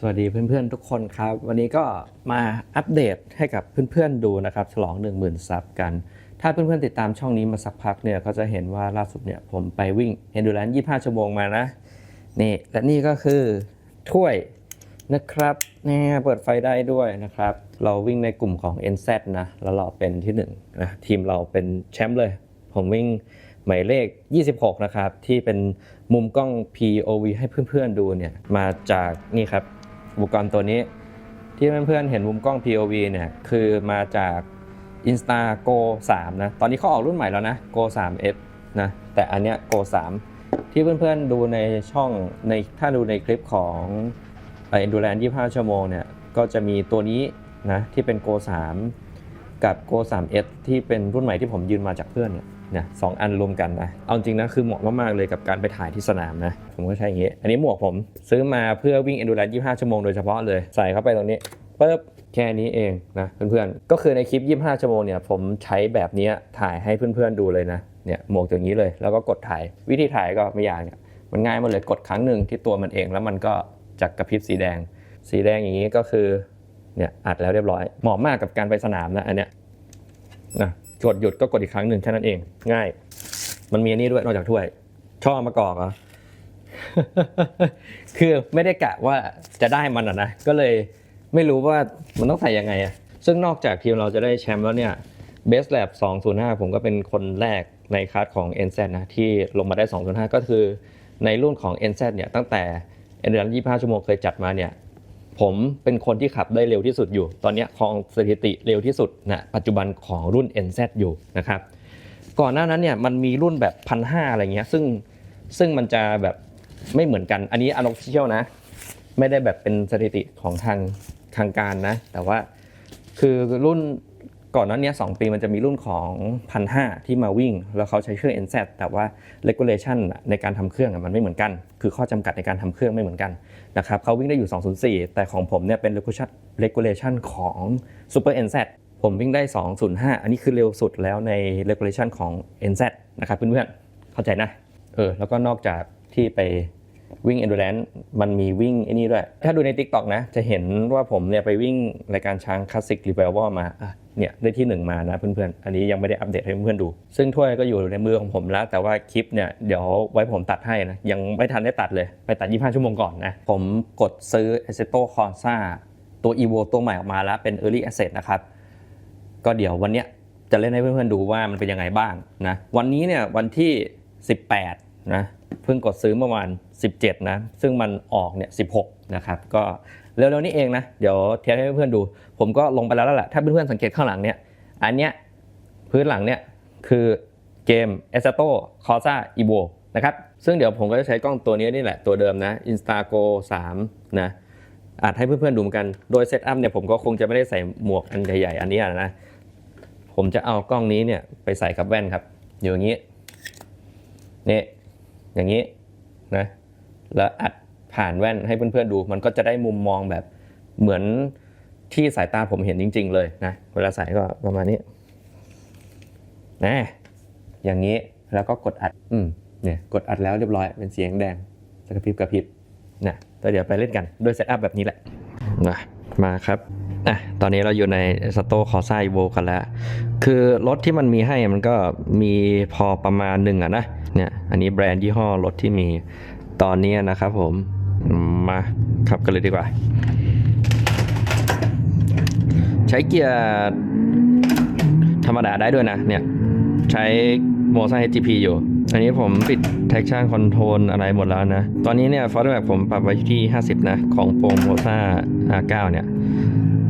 สวัสดีเพื่อนๆทุกคนครับ วันนี้ก็มาอัปเดตให้กับเพื่อนๆดูนะครับฉลอง 10,000ซับกัน ถ้าเพื่อนๆติดตามช่องนี้มาสักพักเนี่ยก็จะเห็นว่าล่าสุดเนี่ยผมไปวิ่ง Endurance 25ชั่วโมงมานะนี่และนี่ก็คือถ้วยนะครับนี่เปิดไฟได้ด้วยนะครับ เราวิ่งในกลุ่มของ NZ นะแล้วเราเป็นที่หนึ่งนะทีมเราเป็นแชมป์เลย ผมวิ่งหมายเลข 26 นะครับ ที่เป็นมุมกล้อง POV ให้เพื่อนๆดูเนี่ยมาจากนี่ครับ อุปกรณ์ตัวนี้ ที่เพื่อนๆเห็นมุมกล้อง POV เนี่ยคือมาจาก Insta Go 3 นะ ตอนนี้เขาออกรุ่นใหม่แล้วนะ Go 3S นะ แต่อันเนี้ย Go 3 ที่เพื่อนๆดูในช่องในถ้าดูในคลิปของเอ่อ Endurance 25 ชั่วโมงเนี่ย ก็จะมีตัวนี้นะ ที่เป็น Go 3 กับ Go 3S ที่เป็นรุ่นใหม่ที่ผมยืนมาจากเพื่อนเนี่ย นี่ยสองอันรวมกันนะเอาจริงนะคือเหมาะมากๆเลยกับการไปถ่ายที่สนามนะผมก็ใช้อย่างนี้ อันนี้หมวกผมซื้อมาเพื่อวิ่ง Endurance 25 ชั่วโมงโดยเฉพาะเลยใส่เข้าไปตรงนี้ปึ๊บแค่นี้เองนะเพื่อนๆ ก็คือในคลิป 25 ชั่วโมงเนี่ยผมใช้แบบนี้ถ่ายให้เพื่อนๆดูเลยนะเนี่ยหมวกอย่างนี้เลยแล้วก็กดถ่ายวิธีถ่ายก็ไม่ยากเนี่ยมันง่ายหมดเลยกดครั้งหนึ่งที่ตัวมันเองแล้วมันก็จะกระพริบสีแดง สีแดงอย่างนี้ก็คือเนี่ยอัดแล้วเรียบร้อยเหมาะมากกับการไปสนามนะอันเนี้ยนะ กดหยุดก็กดอีกครั้งหนึ่งแค่นั้นเอง ง่าย มันมีอันนี้ด้วยนอกจากถ้วย ช่อมะกอกเหรอคือไม่ได้กะว่าจะได้มันอะนะก็เลยไม่รู้ว่ามันต้องใส่ยังไงอะซึ่งนอกจากทีมเราจะได้แชมป์แล้วเนี่ย Best Lab 205 ผมก็เป็นคนแรกในคัสของ NZ นะ ที่ลงมาได้ 205 ก็คือในรุ่นของ NZ เนี่ยตั้งแต่ Endurance 25 ชั่วโมงเคยจัดมาเนี่ย ผมเป็นคนที่ขับได้เร็วที่สุดอยู่ ตอนนี้ครองสถิติเร็วที่สุดนะปัจจุบันของรุ่น NZ อยู่นะครับ ก่อนหน้านั้นเนี่ยมันมีรุ่นแบบพันห้าอะไรเงี้ยซึ่งซึ่งมันจะแบบไม่เหมือนกัน อันนี้อนอฟฟิเชียลนะ ไม่ได้แบบเป็นสถิติของทางทางการนะ แต่ว่าคือรุ่น ก่อนนั้นเนี้ยสองปีมันจะมีรุ่นของพันห้าที่มาวิ่ง แล้วเขาใช้เครื่อง NZ แต่ว่า regulation ในการทำเครื่องมันไม่เหมือนกัน คือข้อจำกัดในการทำเครื่องไม่เหมือนกันนะครับเขาวิ่งได้อยู่ 204 แต่ของผมเนี่ยเป็น regulation ของ Super NZ ผมวิ่งได้ 205 อันนี้คือเร็วสุดแล้วใน regulation ของ NZ นะครับเพื่อนๆเข้าใจนะเออแล้วก็นอกจากที่ไปวิ่ง endurance มันมีวิ่งไอ้นี่ด้วย ถ้าดูใน TikTok นะ จะเห็นว่าผมเนี่ยไปวิ่งรายการช้างคลาสสิกรีเวลวมาอะ เนี่ยได้ที่หนึ่งมานะเพื่อนๆ อันนี้ยังไม่ได้อัปเดตให้เพื่อนๆดู ซึ่งถ้วยก็อยู่ในมือของผมแล้ว แต่ว่าคลิปเนี่ยเดี๋ยวไว้ผมตัดให้นะ ยังไม่ทันได้ตัดเลย ไปตัด 25 ชั่วโมงก่อนนะ ผมกดซื้อ Assetto Corsa ตัว Evo ตัวใหม่ออกมาแล้วเป็น Early Asset นะครับ ก็เดี๋ยววันเนี้ยจะเล่นให้เพื่อนๆดูว่ามันเป็นยังไงบ้างนะ วันนี้เนี่ยวันที่ 18 นะ เพิ่งกดซื้อเมื่อวาน 17 นะ ซึ่งมันออกเนี่ย 16 นะครับ ก็ เร็วๆนี้เองนะ เดี๋ยวเทสให้เพื่อนๆดู ผมก็ลงไปแล้วแล้วแหละ ถ้าเพื่อนๆสังเกตข้างหลังเนี่ย อันเนี้ยพื้นหลังเนี่ยคือเกม a s a t o Corsa Evo นะครับ ซึ่งเดี๋ยวผมก็จะใช้กล้องตัวนี้นี่แหละตัวเดิมนะ Instago 3 นะอาจให้เพื่อนๆดูเหมือนกัน โดยเซตอัพเนี่ยผมก็คงจะไม่ได้ใส่หมวกอันใหญ่ๆ อันนี้นะ ผมจะเอากล้องนี้เนี่ยไปใส่กับแว่นครับ อยู่อย่างนี้ นี่ อย่างนี้นะ แล้วอัด ผ่านแว่นให้เพื่อนๆดู มันก็จะได้มุมมองแบบเหมือนที่สายตาผมเห็นจริง ๆ เลยนะเวลาใส่ก็ประมาณนี้นะอย่างนี้แล้วก็กดอัดอืมเนี่ยกดอัดแล้วเรียบร้อยเป็นเสียงแดงกระพริบกระพริบนะแล้วเดี๋ยวไปเล่นกันด้วยเซตอัพแบบนี้แหละนะมาครับอะตอนนี้เราอยู่ในสโตคอซ่าอีโวกันแล้ว คือรถที่มันมีให้มันก็มีพอประมาณหนึ่งอะนะเนี่ยอันนี้แบรนด์ยี่ห้อรถที่มีตอนนี้นะครับผม มาขับกันเลยดีกว่า ใช้เกียร์ธรรมดาได้ด้วยนะ เนี่ย ใช้โมซ่า HTP อยู่ อันนี้ผมปิด traction control อะไรหมดแล้วนะ ตอนนี้เนี่ย f o r w a r d ผมปรับไว้ที่ 50 นะ ของโปรโมซ่า R9 เนี่ย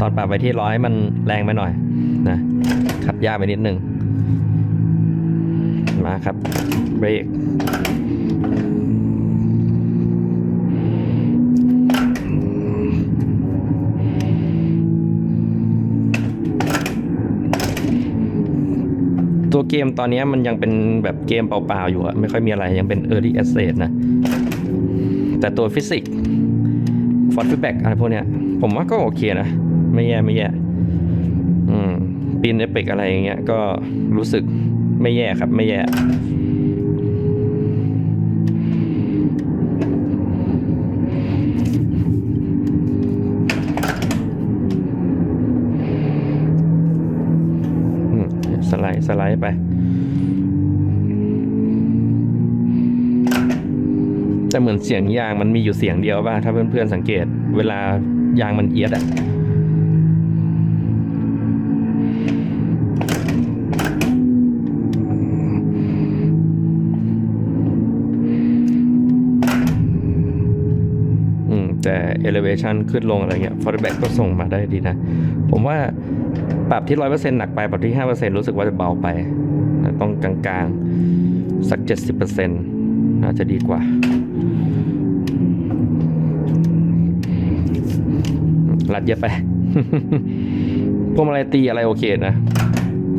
ตอนปรับไว้ที่ร้อยมันแรงไปหน่อยนะ ขับยากไปนิดนึง มาครับ เบรก ตัวเกมตอนนี้มันยังเป็นแบบเกมเปล่าๆอยู่อะไม่ค่อยมีอะไรยังเป็น Early Access นะ แต่ตัวฟิสิกส์ฟอร์ดฟีดแบ็กอะไรพวกเนี้ย ผมว่าก็โอเคนะ ไม่แย่ไม่แย่อืมปีนเอพิกอะไรอย่างเงี้ยก็รู้สึกไม่แย่ครับไม่แย่ สไลด์ไป แต่เหมือนเสียงยางมันมีอยู่เสียงเดียวป่ะ ถ้าเพื่อนๆสังเกต เวลายางมันเอียดอะ่ะ มแต่ elevation ขึ้นลงอะไรเงี้ย feedback ก็ส่งมาได้ดีนะ ผมว่าปรับที่ 100%หนักไป ปรับที่ 5%รู้สึกว่าจะเบาไป ต้องกลางๆ สัก 70%น่าจะดีกว่ารัดเยอะไป พวงมาลัยตีอะไรโอเคนะ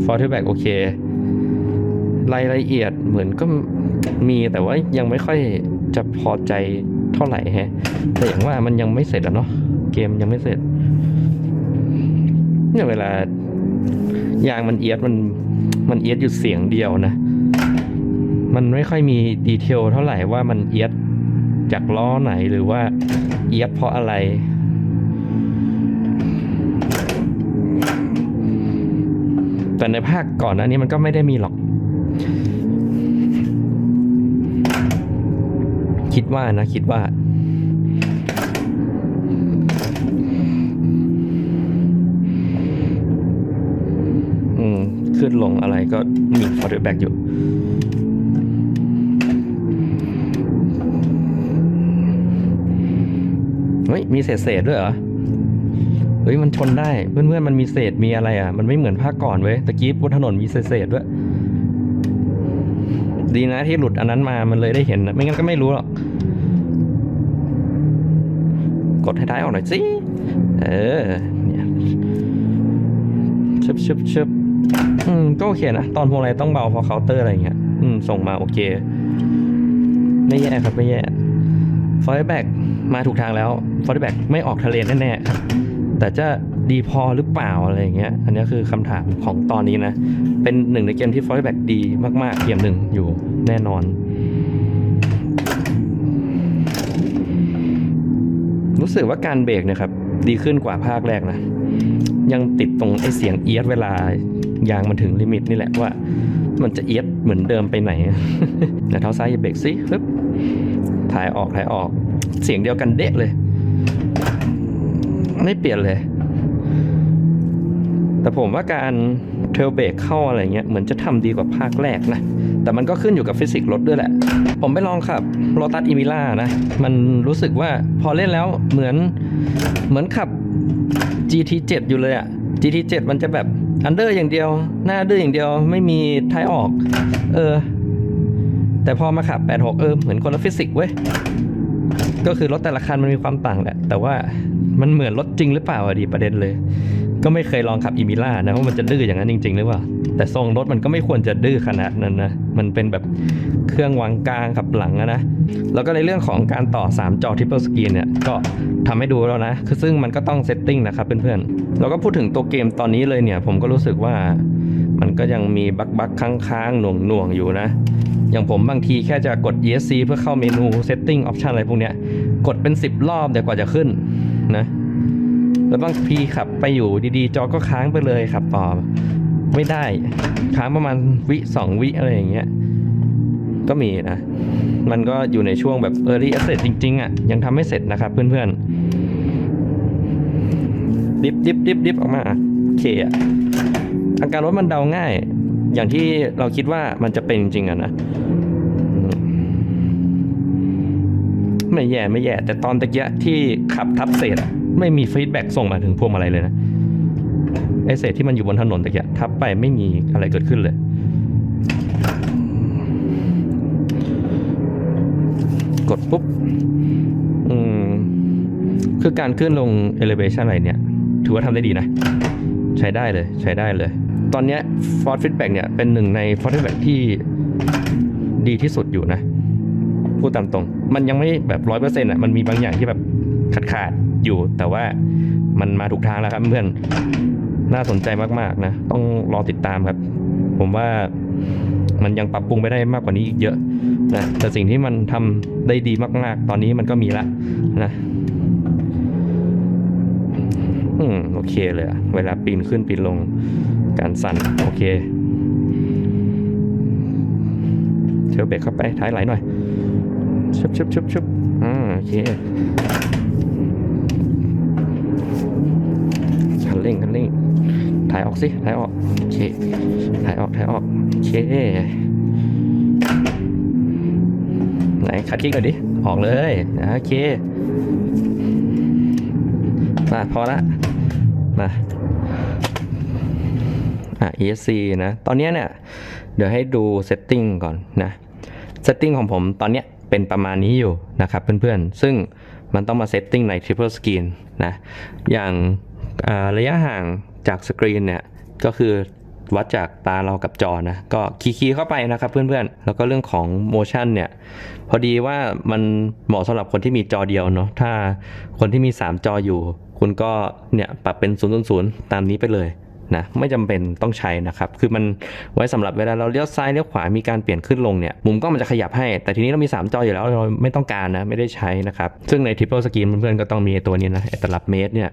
ฟอร์ทแบ็กโอเค รายละเอียดเหมือนก็มีแต่ว่ายังไม่ค่อยจะพอใจ เท่าไหร่ฮะแต่อย่างว่ามันยังไม่เสร็จอะเนาะเกมยังไม่เสร็จเนี่ยเวลายางมันเอียดมันมันเอียดอยู่เสียงเดียวนะ มันไม่ค่อยมีดีเทลเท่าไหร่ว่ามันเอียดจากล้อไหนหรือว่าเอียดเพราะอะไรแต่ในภาคก่อนหน้านี้มันก็ไม่ได้มีหรอก คิดว่านะคิดว่า อืม ขึ้นลงอะไรก็มีฟอร์ดแบ็กอยู่เฮ้ยมีเศษเศษด้วยเหรอ เฮ้ยมันชนได้ เพื่อนๆมันมีเศษมีอะไรอะ มันไม่เหมือนภาคก่อนเว้ยตะกี้บนถนนมีเศษเศษด้วย ดีนะที่หลุดอันนั้นมามันเลยได้เห็นนะไม่งั้นก็ไม่รู้หรอก กดให้ท้ออกหน่อยสิ เออ เนี่ยชึบชึบชึบอืม ก็โอเคนะ ตอนพวงอะไรต้องเบาเพราะเคาน์เตอร์อะไรเงี้ย อืม ส่งมาโอเค ไม่แย่ครับไม่แย่ฟอร์แบ็กมาถูกทางแล้วฟอร์แบ็กไม่ออกทะเลแน่ๆครับ แต่จะดีพอหรือเปล่าอะไรอย่างเงี้ย อันนี้คือคำถามของตอนนี้นะ เป็นหนึ่งในเกมที่ฟอร์แบ็กดีมากๆเกมหนึ่งอยู่แน่นอน รู้สึกว่าการเบรกเนี่ยครับดีขึ้นกว่าภาคแรกนะ ยังติดตรงไอ้เสียงเอียดเวลายางมันถึงลิมิตนี่แหละว่า มันจะเอียดเหมือนเดิมไปไหนเดี๋ยวเท้าซ้ายเบรกสิปึ๊บถ่ายออกถ่ายออกเสียงเดียวกันเดะเลย ไม่เปลี่ยนเลย แต่ผมว่าการเทรลเบรกเข้าอะไรเงี้ยเหมือนจะทำดีกว่าภาคแรกนะ แต่มันก็ขึ้นอยู่กับฟิสิกส์รถด้วยแหละ ผมไปลองขับโ o ตัสอีมิล่านะ มันรู้สึกว่าพอเล่นแล้วเหมือนเหมือนขับ GT7 อยู่เลยอะ GT7 มันจะแบบอันเดอร์อย่างเดียว หน้าดื้ออย่างเดียวไม่มีท้ายออก เออ แต่พอมาขับ 86 เออ เหมือนคนละฟิสิกส์เว้ย ก็คือรถแต่ละคันมันมีความต่างแหละ แต่ว่ามันเหมือนรถจริงหรือเปล่าอะดีประเด็นเลย ก็ไม่เคยลองขับอีมิล่านะว่ามันจะดื้ออย่างนั้นจริง ๆ หรือเปล่า แต่ทรงรถมันก็ไม่ควรจะดื้อขนาดนั้นนะ มันเป็นแบบเครื่องวางกลางขับหลังนะ แล้วก็ในเรื่องของการต่อ 3 จอ Triple Screen เนี่ย ก็ทำให้ดูแล้วนะ คือซึ่งมันก็ต้องเซตติ้งนะครับเพื่อนๆ แล้วก็พูดถึงตัวเกมตอนนี้เลยเนี่ย ผมก็รู้สึกว่ามันก็ยังมีบักบักค้างๆหน่วงหน่วงๆอยู่นะ อย่างผมบางทีแค่จะกด ESC เพื่อเข้าเมนู Setting Option อะไรพวกเนี้ย กดเป็น 10 รอบเดี๋ยวกว่าจะขึ้นนะ แล้วบางทีขับไปอยู่ดีๆ จอก็ค้างไปเลยขับต่อ ไม่ได้ค้างประมาณวิสองวิอะไรอย่างเงี้ยก็มีนะ มันก็อยู่ในช่วงแบบ Early Access จริง ๆอะ ยังทำไม่เสร็จนะครับเพื่อนๆ ดิฟดิฟดิฟดิฟออกมาโอเคอะอาการรถมันเดาง่าย อย่างที่เราคิดว่ามันจะเป็นจริงๆอะนะ ไม่แย่ไม่แย่ แต่ตอนตะเกียที่ขับทับเศษอะ ไม่มีฟีดแบ็กส่งมาถึงพวงมาลัยเลยนะไอเศษที่มันอยู่บนถนนตะเกียทับไปไม่มีอะไรเกิดขึ้นเลย กดปุ๊บอืมคือการขึ้นลง elevation อะไรเนี่ย ถือว่าทำได้ดีนะ ใช้ได้เลยใช้ได้เลย ตอนเนี้ย Force Feedback เนี่ย เป็นหนึ่งใน Force Feedback ที่ดีที่สุดอยู่นะ พูดตามตรง มันยังไม่แบบร้อยเปอร์เซ็นต์อะ มันมีบางอย่างที่แบบ ขาดขาดอยู่ แต่ว่ามันมาถูกทางแล้วครับเพื่อนน่าสนใจมากๆนะ ต้องรอติดตามครับ ผมว่ามันยังปรับปรุงไปได้มากกว่านี้อีกเยอะนะแต่สิ่งที่มันทำได้ดีมาก ๆ ตอนนี้มันก็มีละนะอืมโอเคเลยอะเวลาปีนขึ้นปีนลงการสั่น โอเคเทลเบรกเข้าไปท้ายไหลหน่อยชุบชุบชุบชุบอ่าโอเคนเร่งคันเร่ง ถ่ายออกสิถ่ายออกโอเคถ่ายออกถ่ายออกโอเคไหนคัดกิ้งก่อนดิ ออกเลยโอเคมาพอละมาอะ ESC นะ ตอนนี้เนี่ย เดี๋ยวให้ดู setting ก่อนนะ setting ของผมตอนเนี้ยเป็นประมาณนี้อยู่นะครับเพื่อนๆ ซึ่งมันต้องมา setting ใน triple screen นะ อย่างระยะห่าง จากสกรีนเนี่ยก็คือวัดจากตาเรากับจอนะก็คีย์เข้าไปนะครับเพื่อนๆ แล้วก็เรื่องของ motion เนี่ย พอดีว่ามันเหมาะสำหรับคนที่มีจอเดียวเนาะถ้าคนที่มี 3 จออยู่ คุณก็เนี่ยปรับเป็น 0 0 0 ตามนี้ไปเลย นะไม่จำเป็นต้องใช้นะครับคือมันไว้สำหรับเวลาเราเลี้ยวซ้ายเลี้ยวขวามีการเปลี่ยนขึ้นลงเนี่ยมุมกล้องมันจะขยับให้ แต่ทีนี้เรามี 3 จออยู่แล้วเราไม่ต้องการนะไม่ได้ใช้นะครับซึ่งใน triple screen เพื่อนๆก็ต้องมีตัวนี้นะไอ้ตลับเมตรเนี่ย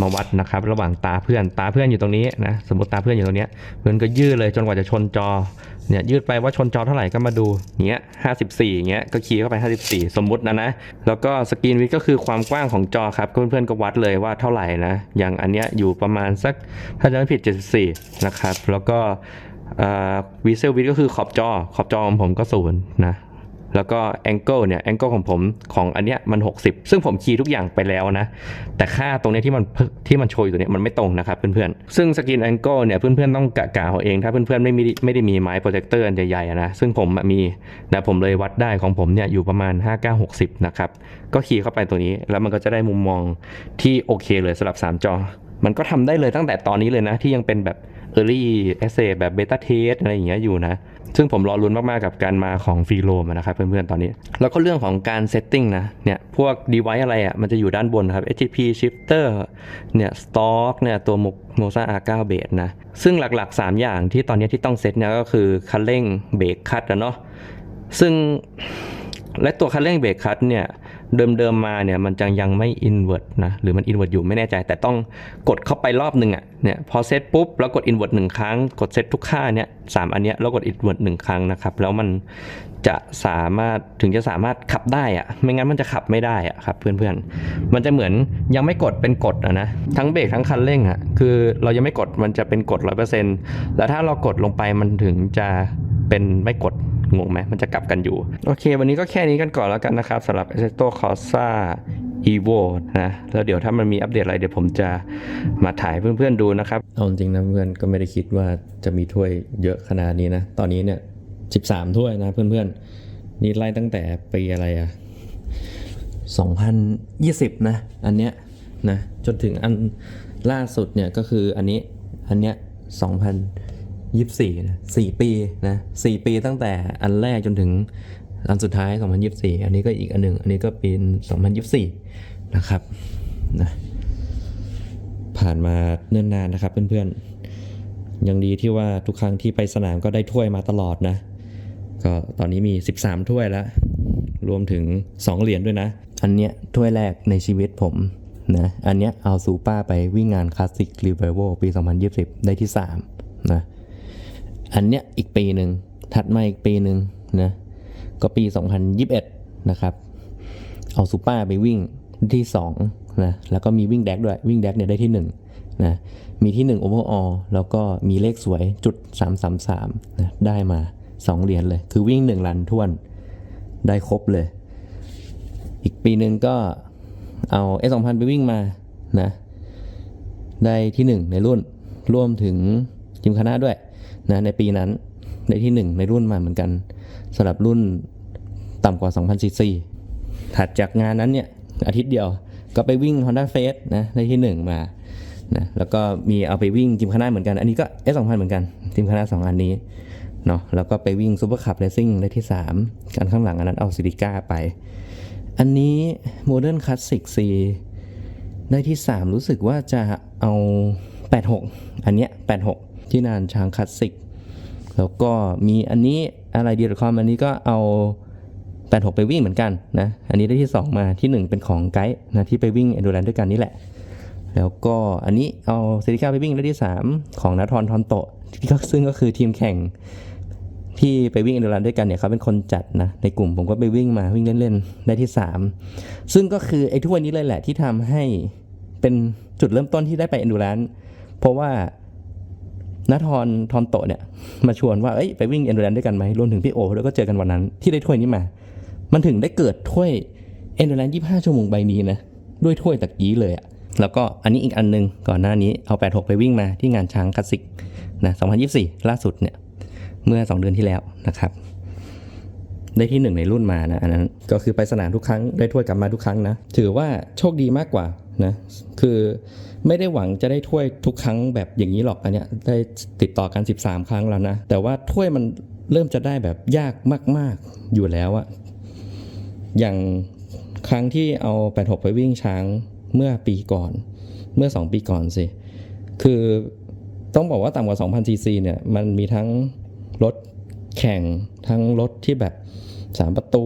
มาวัดนะครับระหว่างตาเพื่อนตาเพื่อนอยู่ตรงนี้นะสมมติตาเพื่อนอยู่ตรงนี้เพื่อนก็ยืดเลยจนกว่าจะชนจอ เนี่ยยืดไปว่าชนจอเท่าไหร่ก็มาดูอย่างเงี้ย54อย่างเงี้ยก็คีย์เข้าไปห้าสิบสี่สมมุตินะนะ แล้วก็สกรีนวิดก็คือความกว้างของจอครับเพื่อนๆก็วัดเลยว่าเท่าไหร่นะ อย่างอันเนี้ยอยู่ประมาณสักถ้าจะไม่ผิดเจ็ดสี่นะครับ แล้วก็วีเซลวิดก็คือขอบจอ ขอบจอของผมก็ศูนย์นะ แล้วก็แองเกิลเนี่ยแองเกิลของผมของอันเนี้ยมัน 60 ซึ่งผมคีย์ทุกอย่างไปแล้วนะ แต่ค่าตรงเนี้ยที่มันที่มันโชยตัวเนี้ยมันไม่ตรงนะครับเพื่อนๆ ซึ่งสกินแองเกิลเนี่ยเพื่อนๆต้องกะกะเอาเอง ถ้าเพื่อนๆไม่มีไม่ได้มีไม้โปรเจคเตอร์อันใหญ่ๆนะ ซึ่งผมมีนะผมเลยวัดได้ของผมเนี่ยอยู่ประมาณ 5960 นะครับ ก็คีย์เข้าไปตัวนี้แล้วมันก็จะได้มุมมองที่โอเคเลยสำหรับ 3 จอ มันก็ทำได้เลยตั้งแต่ตอนนี้เลยนะที่ยังเป็นแบบ Early Essay แบบ Beta Test อะไรอย่างเงี้ยอยู่นะ ซึ่งผมรอลุ้นมากๆกับการมาของฟรีโรมนะครับเพื่อนๆตอนนี้ แล้วก็เรื่องของการเซตติ้งนะ เนี่ยพวก device อะไรอะมันจะอยู่ด้านบนครับ HTTP shifter เนี่ย stock เนี่ยตัว Moza R9 base นะ ซึ่งหลักๆ 3 อย่างที่ตอนนี้ที่ต้องเซตเนี่ยก็คือคันเร่งเบรกคัดนะเนาะซึ่งและตัวคันเร่งเบรกคัดเนี่ย เดิมๆมาเนี่ยมันจะยังไม่อินเว r ร์นะหรือมันอินเว r ร์อยู่ไม่แน่ใจ แต่ต้องกดเข้าไปรอบหนึ่งอะเนี่ยพอเซตปุ๊บแล้วกดอินเว r ร์หนึ่งครั้ง กดเซตทุกค่าเนี่ยสามอันเนี้ยแล้วกดอินเว r ร์หนึ่งครั้งนะครับ แล้วมันจะสามารถถึงจะสามารถขับได้อะไม่งั้นมันจะขับไม่ได้อะครับเพื่อนๆ มันจะเหมือนยังไม่กดเป็นกดอะนะทั้งเบรกทั้งคันเร่งอะคือเรายังไม่กดมันจะเป็นกดร้อยเปอร์เซ็นต์แล้วถ้าเรากดลงไปมันถึงจะเป็นไม่กด งงไหมมันจะกลับกันอยู่ โอเค วันนี้ก็แค่นี้กันก่อนแล้วกันนะครับสำหรับ Assetto Corsa Evo นะแล้วเดี๋ยวถ้ามันมีอัปเดตอะไรเดี๋ยวผมจะมาถ่ายเพื่อนๆดูนะครับเอาจริงนะเพื่อนก็ไม่ได้คิดว่าจะมีถ้วยเยอะขนาดนี้นะ ตอนนี้เนี่ย 13 ถ้วยนะเพื่อนๆ นี่ไล่ตั้งแต่ปีอะไรอะ2020 นะ อันเนี้ยนะจนถึงอันล่าสุดเนี่ยก็คืออันนี้อันเนี้ย2000 ยี่สี่นะสี่ปีนะสี่ปีตั้งแต่อันแรกจนถึงอันสุดท้าย 2024 อันนี้ก็อีกอันหนึ่ง อันนี้ก็ปี2024 นะครับนะผ่านมาเนิ่นนานนะครับเพื่อนๆ ยังดีที่ว่าทุกครั้งที่ไปสนามก็ได้ถ้วยมาตลอดนะ ก็ตอนนี้มี 13 ถ้วยแล้ว รวมถึง 2 เหรียญด้วยนะ อันเนี้ยถ้วยแรกในชีวิตผมนะ อันเนี้ยเอาซูป้าไปวิ่งงานคลาสสิกรีเวอร์ปี 2020 ได้ที่ 3 นะ อันเนี้ยอีกปีหนึ่งถัดมาอีกปีหนึ่งนะก็ปี 2021 นะครับ เอาซูเปอร์ไปวิ่งที่2นะแล้วก็มีวิ่งแดกด้วยวิ่งแดกเนี่ยได้ที่1นะมีที่1 overall แล้วก็มีเลขสวยจุด 333นะได้มา 2 เหรียญเลย คือวิ่ง 1 ลันท่วนได้ครบเลย อีกปีหนึ่งก็เอา S 2 0 0ไปวิ่งมานะได้ที่ 1 ในรุ่นรวมถึงทีมคณะด้วย นะในปีนั้นในที่ 1 ในรุ่นมาเหมือนกันสำหรับรุ่นต่ำกว่า 2,000ซีซีถัดจากงานนั้นเนี่ยอาทิตย์เดียวก็ไปวิ่ง Honda f a c e นะในที่ 1 มานะแล้วก็มีเอาไปวิ่งทีมคณะเหมือนกัน อันนี้ก็ S2000 เหมือนกันทีมคณะ2 อันนี้เนาะแล้วก็ไปวิ่งซูเปอร์คัพเรซิ่งได้ที่ 3 กันข้างหลังอันนั้นเอาซิลิก้าไป อันนี้ Modern Classic C ได้ที่ 3 รู้สึกว่าจะเอา 86 อันเนี้ย86 ที่นานช้างคลาสสิก แล้วก็มีอันนี้อะไรดีคอมอันนี้ก็เอา86 ไปวิ่งเหมือนกันนะ อันนี้ได้ที่ 2 มาที่ 1 เป็นของไกด์นะที่ไปวิ่งเอนดูแรนด้วยกันนี่แหละ แล้วก็อันนี้เอาเซริก้าไปวิ่งได้ที่ 3 ของนัททอนทอนโตะที่ก็ซึ่งก็คือทีมแข่งที่ไปวิ่งเอนดูรันด้วยกันเนี่ยเขาเป็นคนจัดนะในกลุ่มผมก็ไปวิ่งมาวิ่งเล่นๆได้ที่ 3 ซึ่งก็คือไอ้ทุกวันนี้เลยแหละที่ทำให้เป็นจุดเริ่มต้นที่ได้ไปเอนดูรันเพราะว่า นัทอนทอนโตเนี่ยมาชวนว่าเอ้ยไปวิ่งเอ็นดูรันด้วยกันไหมรวมถึงพี่โอแล้วก็เจอกันวันนั้นที่ได้ถ้วยนี้มา มันถึงได้เกิดถ้วยเอ็นดูรัน25ชั่วโมงใบนี้นะด้วยถ้วยตะกี้เลยอะแล้วก็อันนี้อีกอันหนึงก่อนหน้านี้เอา 86 ไปวิ่งมาที่งานช้างคลาสสิกนะ2024 ล่าสุดเนี่ยเมื่อ 2 เดือนที่แล้วนะครับ ได้ที่หนึ่งในรุ่นมานะอันนั้นก็คือไปสนามทุกครั้งได้ถ้วยกลับมาทุกครั้งนะ ถือว่าโชคดีมากกว่านะคือ ไม่ได้หวังจะได้ถ้วยทุกครั้งแบบอย่างนี้หรอกอันเนี้ยได้ติดต่อกัน 13 ครั้งแล้วนะ แต่ว่าถ้วยมันเริ่มจะได้แบบยากมาก ๆอยู่แล้วอะอย่างครั้งที่เอา 86 ไปวิ่งช้างเมื่อปีก่อน เมื่อ 2 ปีก่อนสิ คือต้องบอกว่าต่ำกว่า2,000ซีซีเนี่ยมันมีทั้งรถแข่งทั้งรถที่แบบ 3 ประตู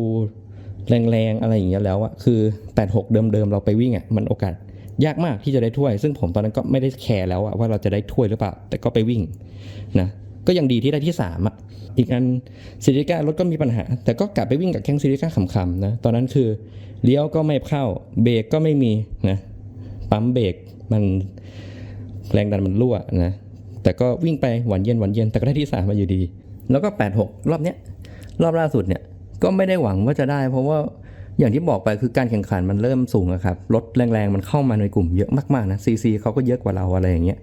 แรงๆ อะไรอย่างเงี้ยแล้วอะคือ 86 เดิมๆ เราไปวิ่งอะมันโอกาส ยากมากที่จะได้ถ้วย ซึ่งผมตอนนั้นก็ไม่ได้แคร์แล้วว่าเราจะได้ถ้วยหรือเปล่า แต่ก็ไปวิ่งนะก็ยังดีที่ได้ที่3อะอีกอันซิลิก้ารถก็มีปัญหา แต่ก็กลับไปวิ่งกับแข้งซิลิก้าขำๆนะตอนนั้นคือเลี้ยวก็ไม่เข้าเบรกก็ไม่มีนะปั๊มเบรกมันแรงดันมันรั่วนะแต่ก็วิ่งไปหวานเย็นหวานเย็นแต่ก็ได้ที่สามมาอยู่ดี แล้วก็ 86 รอบเนี้ยรอบล่าสุดเนี่ยก็ไม่ได้หวังว่าจะได้ เพราะว่า อย่างที่บอกไปคือการแข่งขันมันเริ่มสูงครับรถแรงๆมันเข้ามาในกลุ่มเยอะมากๆนะซีซีเขาก็เยอะกว่าเราอะไรอย่างเงี้ย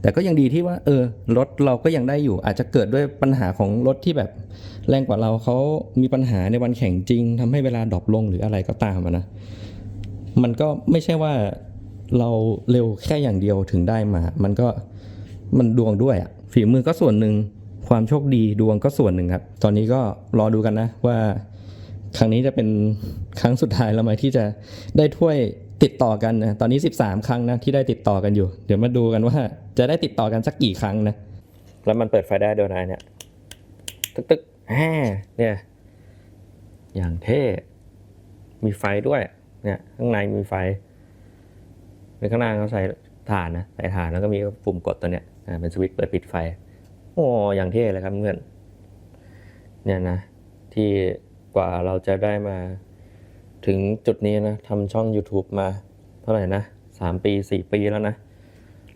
แต่ก็ยังดีที่ว่าเออรถเราก็ยังได้อยู่ อาจจะเกิดด้วยปัญหาของรถที่แบบแรงกว่าเราเขามีปัญหาในวันแข่งจริงทำให้เวลาดรอปลงหรืออะไรก็ตามนะมันก็ไม่ใช่ว่าเราเร็วแค่อย่างเดียวถึงได้มา มันก็มันดวงด้วยอะฝีมือก็ส่วนหนึ่งความโชคดีดวงก็ส่วนหนึ่งครับ ตอนนี้ก็รอดูกันนะว่า ครั้งนี้จะเป็นครั้งสุดท้ายแล้วไหมที่จะได้ถ้วยติดต่อกันนะตอนนี้ 13 ครั้งนะที่ได้ติดต่อกันอยู่ เดี๋ยวมาดูกันว่าจะได้ติดต่อกันสักกี่ครั้งนะแล้วมันเปิดไฟได้ด้วยนะเนี่ยตึกตึกแฮ่เนี่ย อย่างเท่มีไฟด้วย เนี่ย ข้างในมีไฟในข้างหน้าเขาใส่ถานนะใส่ถานแล้วก็มีปุ่มกดตัวเนี้ยอ่าเป็นสวิตช์เปิดปิดไฟโอ้อย่างเท่เลยครับเพื่อนเนี่ยนะที่ กว่าเราจะได้มา ถึงจุดนี้นะทำช่อง YouTube มาเท่าไหร่นะสามปีสี่ปีแล้วนะ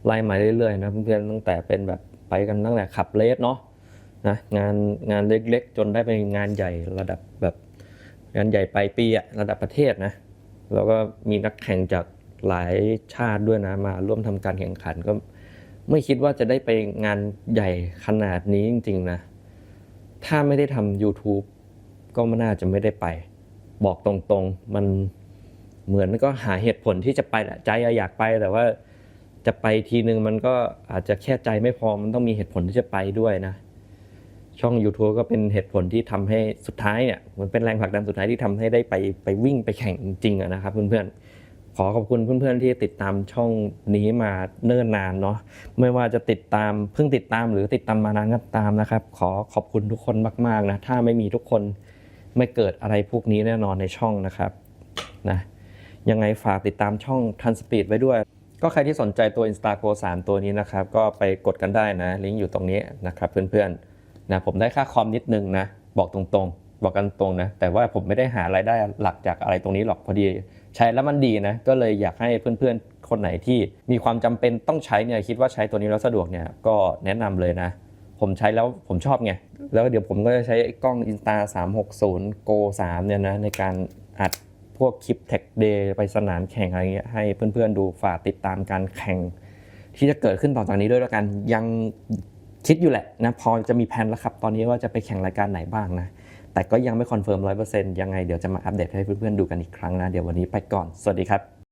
ไล่มาเรื่อยๆนะเพื่อนๆตั้งแต่เป็นแบบไปกันตั้งแต่ขับเลสเนาะนะงานงานเล็กๆ จนได้เป็นงานใหญ่ระดับแบบงานใหญ่ปลายปีอะระดับประเทศนะแล้วก็มีนักแข่งจากหลายชาติด้วยนะมาร่วมทำการแข่งขันก็ไม่คิดว่าจะได้ไปงานใหญ่ขนาดนี้จริง ๆ นะ ถ้าไม่ได้ทำ YouTube ก็ไม่น่าจะไม่ได้ไป บอกตรงๆ มันเหมือนก็หาเหตุผลที่จะไปแหละใจอยากไปแต่ว่าจะไปทีนึงมันก็อาจจะแค่ใจไม่พอมันต้องมีเหตุผลที่จะไปด้วยนะ ช่อง YouTube ก็เป็นเหตุผลที่ทำให้สุดท้ายเนี่ยมันเป็นแรงผลักดันสุดท้ายที่ทำให้ได้ไปไปวิ่งไปแข่งจริงๆอะนะครับ เพื่อนๆขอขอบคุณเพื่อนๆที่ติดตามช่องนี้มาเนิ่นนานเนาะไม่ว่าจะติดตามเพิ่งติดตามหรือติดตามมานานก็ตามนะครับ ขอขอบคุณทุกคนมากๆนะถ้าไม่มีทุกคน ไม่เกิดอะไรพวกนี้แน่นอนในช่องนะครับนะยังไงฝากติดตามช่องทันสปีดไว้ด้วย ก็ใครที่สนใจตัว Insta Go 3 ตัวนี้นะครับ ก็ไปกดกันได้นะ ลิงก์อยู่ตรงนี้นะครับเพื่อนๆนะผมได้ค่าคอมนิดนึงนะ บอกตรงๆ บอกกันตรงนะ แต่ว่าผมไม่ได้หารายได้หลักจากอะไรตรงนี้หรอกพอดี ใช้แล้วมันดีนะ ก็เลยอยากให้เพื่อนๆ คนไหนที่มีความจำเป็นต้องใช้เนี่ยคิดว่าใช้ตัวนี้แล้วสะดวกเนี่ยก็แนะนำเลยนะ ผมใช้แล้วผมชอบไง แล้วเดี๋ยวผมก็จะใช้กล้อง Insta 360 Go 3 เนี่ยนะในการอัดพวกคลิป Tech Day ไปสนามแข่งอะไรเงี้ยให้เพื่อนๆดูฝากติดตามการแข่ง ที่จะเกิดขึ้นต่อจากนี้ด้วยแล้วกันยังคิดอยู่แหละนะพอจะมีแผนแล้วครับ ตอนนี้ว่าจะไปแข่งรายการไหนบ้างนะ แต่ก็ยังไม่คอนเฟิร์มร้อยเปอร์เซ็นต์ยังไงเดี๋ยวจะมาอัปเดตให้เพื่อนๆดูกันอีกครั้งนะ เดี๋ยววันนี้ไปก่อน สวัสดีครับ